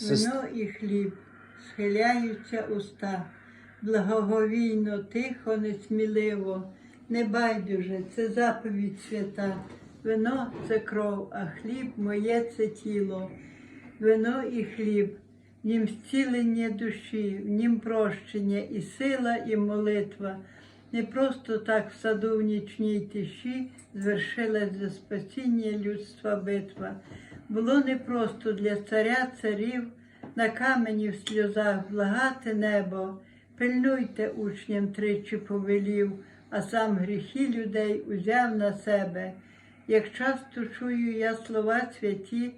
Вино і хліб, схиляються уста, благоговійно, тихо, несміливо, не байдуже, це заповідь свята. Вино це кров, а хліб моє це тіло. Вино і хліб, в нім зцілення душі, в нім прощення і сила, і молитва. Не просто так в саду в нічній тиші звершилась за спасіння людства битва. Було непросто для царя царів на камені в сльозах благати небо. Пильнуйте учням тричі повелів, а сам гріхи людей узяв на себе. Як часто чую я слова святі,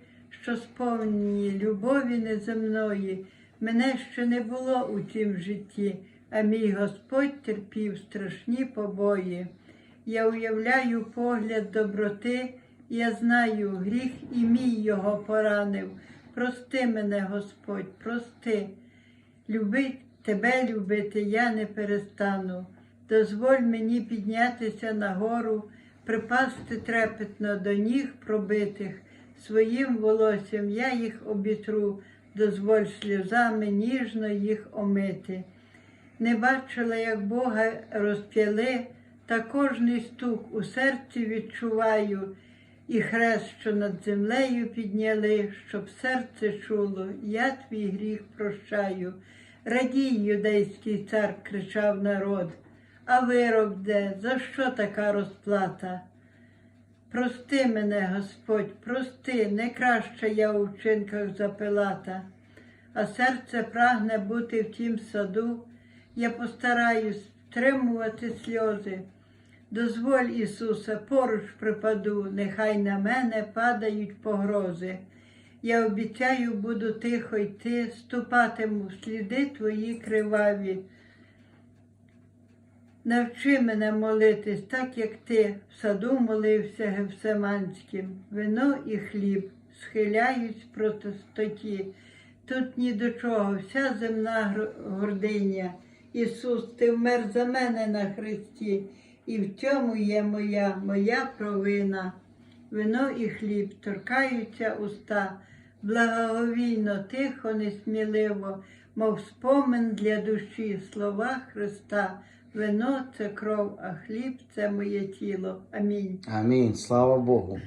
що сповнені любові неземної, мене ще не було у тім житті, а мій Господь терпів страшні побої. Я уявляю погляд доброти, я знаю, гріх і мій його поранив. Прости мене, Господь, прости. Любить тебе любити я не перестану. Дозволь мені піднятися нагору, припасти трепетно до ніг пробитих. Своїм волоссям я їх обітру, дозволь сльозами ніжно їх омити. Не бачила, як Бога розп'яли, та кожний стук у серці відчуваю, і хрест, що над землею підняли, щоб серце чуло, я твій гріх прощаю. Радій, юдейський цар, кричав народ, а вирок де? За що така розплата? Прости мене, Господь, прости, не краще я у вчинках за Пилата, а серце прагне бути в тім саду. Я постараюсь втримувати сльози. Дозволь, Ісусе, поруч припаду, нехай на мене падають погрози. Я обіцяю, буду тихо йти, ступатиму в сліди твої криваві. Навчи мене молитись, так як ти в саду молився Гевсиманським. Вино і хліб схиляюсь проти стоті. Тут ні до чого, вся земна гординя. Ісус, ти вмер за мене на хресті, і в цьому є моя, моя провина. Вино і хліб торкаються уста, благоговійно, тихо, несміливо, мов спомин для душі, слова Христа. Вино це кров, а хліб це моє тіло. Амінь. Амінь. Слава Богу.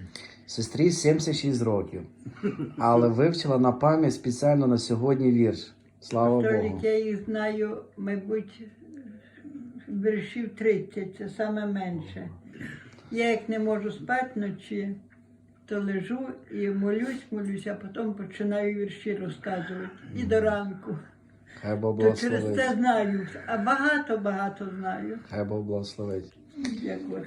Сестрі 76 років, але вивчила на пам'ять спеціально на сьогодні вірш. Слава Богу. я їх знаю, мабуть, віршів 30, це саме менше. Я як не можу спати вночі, то лежу і молюсь, молюсь, а потім починаю вірші розказувати. І до ранку. Хай Бог То через благословить. це знаю. А багато-багато знаю. Хай Бог благословить. Дякую.